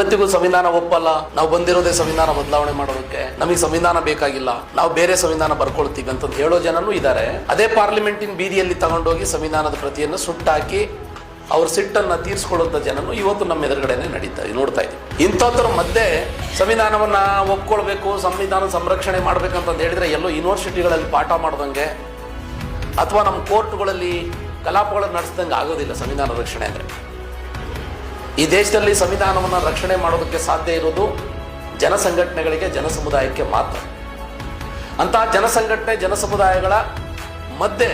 ಇವತ್ತಿಗೂ ಸಂವಿಧಾನ ಒಪ್ಪಲ್ಲ, ನಾವು ಬಂದಿರೋದೇ ಸಂವಿಧಾನ ಬದಲಾವಣೆ ಮಾಡೋದಕ್ಕೆ. ನಮಗೆ ಸಂವಿಧಾನ ಬೇಕಾಗಿಲ್ಲ, ನಾವು ಬೇರೆ ಸಂವಿಧಾನ ಬರ್ಕೊಳ್ತೀವಿ ಅಂತ ಹೇಳೋ ಜನನೂ ಇದ್ದಾರೆ. ಅದೇ ಪಾರ್ಲಿಮೆಂಟಿನ ಬೀದಿಯಲ್ಲಿ ತಗೊಂಡೋಗಿ ಸಂವಿಧಾನದ ಪ್ರತಿಯನ್ನು ಸುಟ್ಟಾಕಿ ಅವ್ರ ಸಿಟ್ಟನ್ನು ತೀರಿಸ್ಕೊಳ್ಳುವಂಥ ಜನನು ಇವತ್ತು ನಮ್ಮ ಎದುರುಗಡೆನೆ ನಡೀತಾ ನೋಡ್ತಾ ಇದ್ದೀವಿ. ಇಂಥದ್ರ ಮಧ್ಯೆ ಸಂವಿಧಾನವನ್ನ ಒಪ್ಕೊಳ್ಬೇಕು, ಸಂವಿಧಾನ ಸಂರಕ್ಷಣೆ ಮಾಡ್ಬೇಕಂತ ಹೇಳಿದ್ರೆ ಎಲ್ಲೋ ಯೂನಿವರ್ಸಿಟಿಗಳಲ್ಲಿ ಪಾಠ ಮಾಡ್ದಂಗೆ ಅಥವಾ ನಮ್ಮ ಕೋರ್ಟ್ಗಳಲ್ಲಿ ಕಲಾಪಗಳನ್ನು ನಡೆಸ್ದಂಗೆ ಆಗೋದಿಲ್ಲ ಸಂವಿಧಾನ ರಕ್ಷಣೆ ಅಂದರೆ. ಈ ದೇಶದಲ್ಲಿ ಸಂವಿಧಾನವನ್ನು ರಕ್ಷಣೆ ಮಾಡೋದಕ್ಕೆ ಸಾಧ್ಯ ಇರೋದು ಜನಸಂಘಟನೆಗಳಿಗೆ, ಜನಸಮುದಾಯಕ್ಕೆ ಜನ ಸಮುದಾಯಕ್ಕೆ ಮಾತ್ರ. ಅಂತಹ ಜನಸಂಘಟನೆ ಜನ ಸಮುದಾಯಗಳ ಮಧ್ಯೆ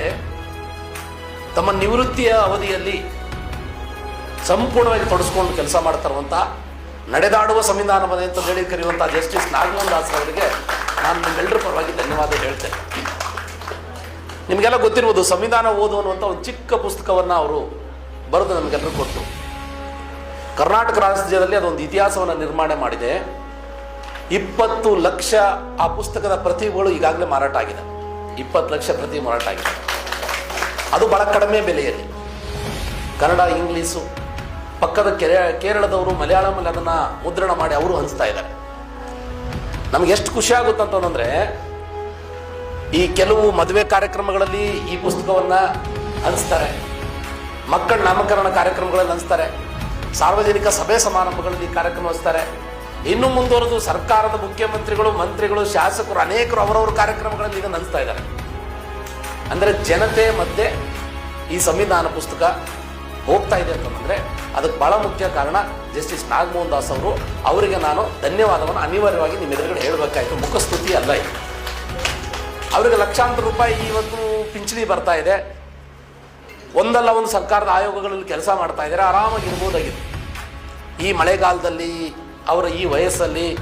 ತಮ್ಮ ನಿವೃತ್ತಿಯ ಅವಧಿಯಲ್ಲಿ ಸಂಪೂರ್ಣವಾಗಿ ತೊಡಸ್ಕೊಂಡು ಕೆಲಸ ಮಾಡ್ತಾ ನಡೆದಾಡುವ ಸಂವಿಧಾನವನ್ನು ಅಂತ ಹೇಳಿ ಕರೆಯುವಂಥ ಜಸ್ಟಿಸ್ ನಾಗಮೋಹನ್ ದಾಸ್ ಅವರಿಗೆ ನಾನು ನಿಮ್ಮೆಲ್ಲರ ಪರವಾಗಿ ಧನ್ಯವಾದ ಹೇಳ್ತೇನೆ. ನಿಮಗೆಲ್ಲ ಗೊತ್ತಿರ್ಬೋದು, ಸಂವಿಧಾನ ಓದು ಅನ್ನುವಂಥ ಒಂದು ಚಿಕ್ಕ ಪುಸ್ತಕವನ್ನು ಅವರು ಬರೆದು ನಮಗೆಲ್ಲರೂ ಕೊಟ್ಟು ಕರ್ನಾಟಕ ರಾಜ್ಯದಲ್ಲಿ ಅದೊಂದು ಇತಿಹಾಸವನ್ನು ನಿರ್ಮಾಣ ಮಾಡಿದೆ. ಇಪ್ಪತ್ತು ಲಕ್ಷ ಆ ಪುಸ್ತಕದ ಪ್ರತಿಗಳು ಈಗಾಗಲೇ ಮಾರಾಟ ಆಗಿದೆ. ಇಪ್ಪತ್ತು ಲಕ್ಷ ಪ್ರತಿ ಮಾರಾಟ ಆಗಿದೆ. ಅದು ಬಹಳ ಕಡಿಮೆ ಬೆಲೆಯಲ್ಲಿ. ಕನ್ನಡ ಇಂಗ್ಲೀಷು ಪಕ್ಕದ ಕೆರೆ, ಕೇರಳದವರು ಮಲಯಾಳಮಲ್ಲಿ ಅದನ್ನು ಮುದ್ರಣ ಮಾಡಿ ಅವರು ಹಂಚ್ತಾ ಇದ್ದಾರೆ. ನಮ್ಗೆ ಎಷ್ಟು ಖುಷಿ ಆಗುತ್ತೆ ಅಂತಂದ್ರೆ ಈ ಕೆಲವು ಮದುವೆ ಕಾರ್ಯಕ್ರಮಗಳಲ್ಲಿ ಈ ಪುಸ್ತಕವನ್ನ ಹಂಚ್ತಾರೆ. ಮಕ್ಕಳ ನಾಮಕರಣ ಕಾರ್ಯಕ್ರಮಗಳಲ್ಲಿ ಹಂಚ್ತಾರೆ. ಸಾರ್ವಜನಿಕ ಸಭೆ ಸಮಾರಂಭಗಳಲ್ಲಿ ಕಾರ್ಯಕ್ರಮ ವಹಿಸ್ತಾರೆ ಇನ್ನು ಮುಂದುವರೆದು ಸರ್ಕಾರದ ಮುಖ್ಯಮಂತ್ರಿಗಳು, ಮಂತ್ರಿಗಳು, ಶಾಸಕರು, ಅನೇಕರು ಅವರವರ ಕಾರ್ಯಕ್ರಮಗಳಲ್ಲಿ ಈಗ ನಂಚ್ತಾ ಇದ್ದಾರೆ. ಅಂದರೆ ಜನತೆ ಮಧ್ಯೆ ಈ ಸಂವಿಧಾನ ಪುಸ್ತಕ ಹೋಗ್ತಾ ಇದೆ ಅಂತಂದ್ರೆ ಅದಕ್ಕೆ ಬಹಳ ಮುಖ್ಯ ಕಾರಣ ಜಸ್ಟಿಸ್ ನಾಗಮೋಹನ್ ದಾಸ್ ಅವರು. ಅವರಿಗೆ ನಾನು ಧನ್ಯವಾದವನ್ನು ಅನಿವಾರ್ಯವಾಗಿ ನಿಮ್ಮ ಎದುರುಗಡೆ ಹೇಳಬೇಕಾಯ್ತು. ಮುಖಸ್ತುತಿ ಅಲ್ಲ ಇದು. ಅವರಿಗೆ ಲಕ್ಷಾಂತರ ರೂಪಾಯಿ ಇವತ್ತು ಪಿಂಚಣಿ ಬರ್ತಾ ಇದೆ. ಒಂದಲ್ಲ ಒಂದು ಸರ್ಕಾರದ ಆಯೋಗಗಳಲ್ಲಿ ಕೆಲಸ ಮಾಡ್ತಾ ಇದ್ದಾರೆ, ಆರಾಮಾಗಿ ಇರ್ಬೋದಾಗಿತ್ತು ಈ ಮಳೆಗಾಲದಲ್ಲಿ, ಅವರ ಈ ವಯಸ್ಸಲ್ಲಿ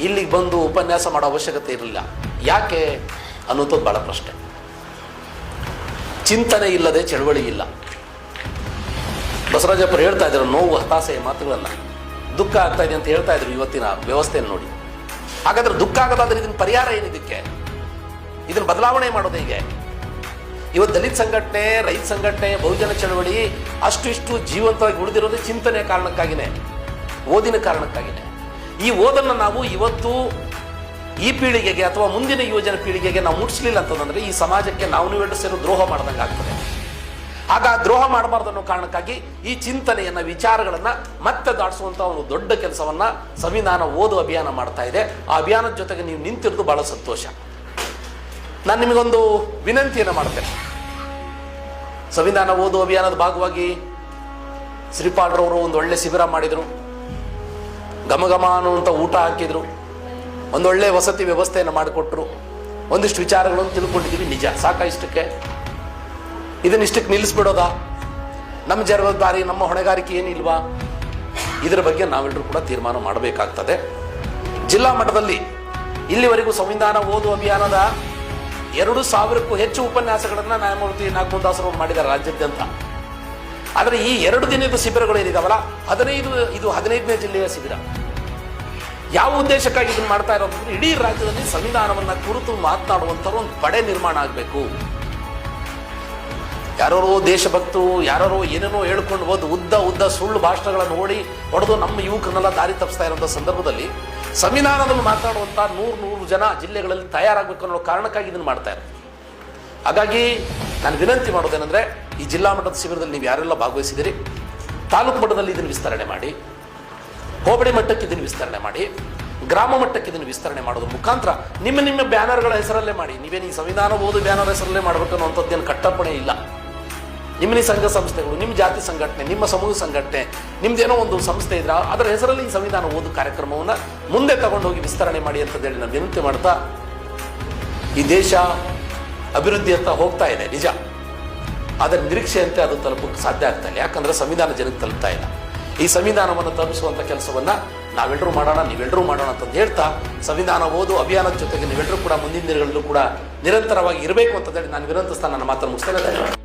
ಇಲ್ಲಿಗೆ ಬಂದು ಉಪನ್ಯಾಸ ಮಾಡೋ ಅವಶ್ಯಕತೆ ಇರಲಿಲ್ಲ. ಯಾಕೆ? ಅನ್ನೋದು ಭಾಳ ಪ್ರಶ್ನೆ. ಚಿಂತನೆ ಇಲ್ಲದೆ ಚಳವಳಿ ಇಲ್ಲ. ಬಸವರಾಜಪ್ಪರು ಹೇಳ್ತಾ ಇದ್ರು, ನೋವು ಹತಾಸೆಯ ಮಾತುಗಳನ್ನು. ದುಃಖ ಆಗ್ತಾ ಇದೆ ಅಂತ ಹೇಳ್ತಾ ಇದ್ರು ಇವತ್ತಿನ ವ್ಯವಸ್ಥೆಯನ್ನು ನೋಡಿ. ಹಾಗಾದ್ರೆ ದುಃಖ ಆಗದಾದ್ರೆ ಇದನ್ನ ಪರಿಹಾರ ಏನಿದಕ್ಕೆ? ಇದನ್ನು ಬದಲಾವಣೆ ಮಾಡೋದು ಹೇಗೆ? ಇವತ್ತು ದಲಿತ ಸಂಘಟನೆ, ರೈತ ಸಂಘಟನೆ, ಬಹುಜನ ಚಳವಳಿ ಅಷ್ಟು ಇಷ್ಟು ಜೀವಂತವಾಗಿ ಉಳಿದಿರೋದು ಚಿಂತನೆಯ ಕಾರಣಕ್ಕಾಗಿನೇ, ಓದಿನ ಕಾರಣಕ್ಕಾಗಿನೇ. ಈ ಓದನ್ನು ನಾವು ಇವತ್ತು ಈ ಪೀಳಿಗೆಗೆ ಅಥವಾ ಮುಂದಿನ ಯುವಜನ ಪೀಳಿಗೆಗೆ ನಾವು ಮುಟ್ಸ್ಲಿಲ್ಲ ಅಂತಂದ್ರೆ ಈ ಸಮಾಜಕ್ಕೆ ನಾವು ಎರಡು ಸೇರು ದ್ರೋಹ ಮಾಡ್ದಂಗೆ ಆಗ್ತದೆ. ಆಗ ದ್ರೋಹ ಮಾಡಬಾರ್ದು ಅನ್ನೋ ಕಾರಣಕ್ಕಾಗಿ ಈ ಚಿಂತನೆಯನ್ನ, ವಿಚಾರಗಳನ್ನ ಮತ್ತೆ ದಾಟಿಸುವಂತ ಒಂದು ದೊಡ್ಡ ಕೆಲಸವನ್ನ ಸಂವಿಧಾನ ಓದು ಅಭಿಯಾನ ಮಾಡ್ತಾ ಇದೆ. ಆ ಅಭಿಯಾನದ ಜೊತೆಗೆ ನೀವು ನಿಂತಿರೋದು ಬಹಳ ಸಂತೋಷ. ನಾನು ನಿಮಗೊಂದು ವಿನಂತಿಯನ್ನು ಮಾಡ್ತೇನೆ. ಸಂವಿಧಾನ ಓದು ಅಭಿಯಾನದ ಭಾಗವಾಗಿ ಶ್ರೀಪಾಲ್ರವರು ಒಂದು ಒಳ್ಳೆ ಶಿಬಿರ ಮಾಡಿದರು. ಗಮಗಮ ಅನ್ನುವಂಥ ಊಟ ಹಾಕಿದರು. ಒಂದೊಳ್ಳೆ ವಸತಿ ವ್ಯವಸ್ಥೆಯನ್ನು ಮಾಡಿಕೊಟ್ರು. ಒಂದಿಷ್ಟು ವಿಚಾರಗಳನ್ನು ತಿಳ್ಕೊಂಡಿದ್ದೀವಿ. ನಿಜ ಸಾಕ ಇಷ್ಟಕ್ಕೆ ಇದನ್ನ ಇಷ್ಟಕ್ಕೆ ನಿಲ್ಲಿಸ್ಬಿಡೋದಾ? ನಮ್ಮ ಜವಾಬ್ದಾರಿ, ನಮ್ಮ ಹೊಣೆಗಾರಿಕೆ ಏನಿಲ್ವಾ? ಇದರ ಬಗ್ಗೆ ನಾವೆಲ್ಲರೂ ಕೂಡ ತೀರ್ಮಾನ ಮಾಡಬೇಕಾಗ್ತದೆ. ಜಿಲ್ಲಾ ಮಟ್ಟದಲ್ಲಿ ಇಲ್ಲಿವರೆಗೂ ಸಂವಿಧಾನ ಓದು ಅಭಿಯಾನದ ಎರಡು ಸಾವಿರಕ್ಕೂ ಹೆಚ್ಚು ಉಪನ್ಯಾಸಗಳನ್ನು ನ್ಯಾಯಮೂರ್ತಿ ನಾಗಮೋಹನ್ ದಾಸರು ಮಾಡಿದ್ದಾರೆ ರಾಜ್ಯಾದ್ಯಂತ. ಆದರೆ ಈ ಎರಡು ದಿನದ ಶಿಬಿರಗಳು ಏನಿದಾವಲ್ಲ, ಹದಿನೈದು, ಇದು ಹದಿನೈದನೇ ಜಿಲ್ಲೆಯ ಶಿಬಿರ. ಯಾವ ಉದ್ದೇಶಕ್ಕಾಗಿ ಇದನ್ನ ಮಾಡ್ತಾ ಇರೋದು ಇಡೀ ರಾಜ್ಯದಲ್ಲಿ ಸಂವಿಧಾನವನ್ನ ಕುರಿತು ಮಾತನಾಡುವಂಥವ್ರು ಒಂದು ಪಡೆ ನಿರ್ಮಾಣ ಆಗಬೇಕು. ಯಾರೋ ದೇಶಭಕ್ತು ಯಾರೋ ಏನೇನೋ ಹೇಳ್ಕೊಂಡು ಹೋದ್ ಉದ್ದ ಉದ್ದ ಸುಳ್ಳು ಭಾಷಣಗಳನ್ನು ನೋಡಿ ಹೊಡೆದು ನಮ್ಮ ಯುವಕರನ್ನೆಲ್ಲ ದಾರಿ ತಪ್ಪಿಸ್ತಾ ಇರೋಂಥ ಸಂದರ್ಭದಲ್ಲಿ ಸಂವಿಧಾನದಲ್ಲಿ ಮಾತಾಡುವಂಥ ನೂರು ನೂರು ಜನ ಜಿಲ್ಲೆಗಳಲ್ಲಿ ತಯಾರಾಗಬೇಕು ಅನ್ನೋ ಕಾರಣಕ್ಕಾಗಿ ಇದನ್ನು ಮಾಡ್ತಾ ಇರೋದು. ಹಾಗಾಗಿ ನಾನು ವಿನಂತಿ ಮಾಡೋದೇನೆಂದ್ರೆ, ಈ ಜಿಲ್ಲಾ ಮಟ್ಟದ ಶಿಬಿರದಲ್ಲಿ ನೀವು ಯಾರೆಲ್ಲ ಭಾಗವಹಿಸಿದಿರಿ ತಾಲೂಕು ಮಟ್ಟದಲ್ಲಿ ಇದನ್ನು ವಿಸ್ತರಣೆ ಮಾಡಿ, ಹೋಬಳಿ ಮಟ್ಟಕ್ಕೆ ಇದನ್ನು ವಿಸ್ತರಣೆ ಮಾಡಿ, ಗ್ರಾಮ ಮಟ್ಟಕ್ಕೆ ಇದನ್ನು ವಿಸ್ತರಣೆ ಮಾಡೋದು ಮುಖಾಂತರ ನಿಮ್ಮ ನಿಮ್ಮ ಬ್ಯಾನರ್ಗಳ ಹೆಸರಲ್ಲೇ ಮಾಡಿ. ನೀವೇನು ಈ ಸಂವಿಧಾನ ಓದು ಬ್ಯಾನರ್ ಹೆಸರಲ್ಲೇ ಮಾಡಬೇಕು ಅನ್ನುವಂಥದ್ದೇನು ಕಟ್ಟಪ್ಪಣೆ ಇಲ್ಲ. ನಿಮ್ಮ ಸಂಘ ಸಂಸ್ಥೆಗಳು, ನಿಮ್ಮ ಜಾತಿ ಸಂಘಟನೆ, ನಿಮ್ಮ ಸಮೂಹ ಸಂಘಟನೆ, ನಿಮ್ದೇನೋ ಒಂದು ಸಂಸ್ಥೆ ಇದ್ರೆ, ಅದರ ಹೆಸರಲ್ಲಿ ಈ ಸಂವಿಧಾನ ಓದು ಕಾರ್ಯಕ್ರಮವನ್ನು ಮುಂದೆ ತಗೊಂಡೋಗಿ ವಿಸ್ತರಣೆ ಮಾಡಿ ಅಂತ ಹೇಳಿ ನಾನು ವಿನಂತಿ ಮಾಡ್ತಾ, ಈ ದೇಶ ಅಭಿವೃದ್ಧಿಯತ್ತ ಹೋಗ್ತಾ ಇದೆ, ನಿಜ. ಅದರ ನಿರೀಕ್ಷೆಯಂತೆ ಅದು ತಲುಪಕ್ಕೆ ಸಾಧ್ಯ ಆಗ್ತಾ ಇಲ್ಲ. ಯಾಕಂದ್ರೆ ಸಂವಿಧಾನ ಜನಕ್ಕೆ ತಲುಪ್ತಾ ಇಲ್ಲ. ಈ ಸಂವಿಧಾನವನ್ನು ತಲುಪಿಸುವಂತ ಕೆಲಸವನ್ನ ನಾವೆಲ್ಲರೂ ಮಾಡೋಣ ನೀವೆಲ್ಲರೂ ಮಾಡೋಣ ಅಂತ ಹೇಳ್ತಾ, ಸಂವಿಧಾನ ಓದು ಅಭಿಯಾನದ ಜೊತೆಗೆ ನೀವೆಲ್ಲರೂ ಕೂಡ ಮುಂದಿನ ದಿನಗಳಲ್ಲೂ ಕೂಡ ನಿರಂತರವಾಗಿ ಇರಬೇಕು ಅಂತ ಹೇಳಿ ನಾನು ವಿನಂತಿಸ್ತಾ ನನ್ನ ಮಾತನ್ನು ಮುಗಿಸ್ತೇನೆ.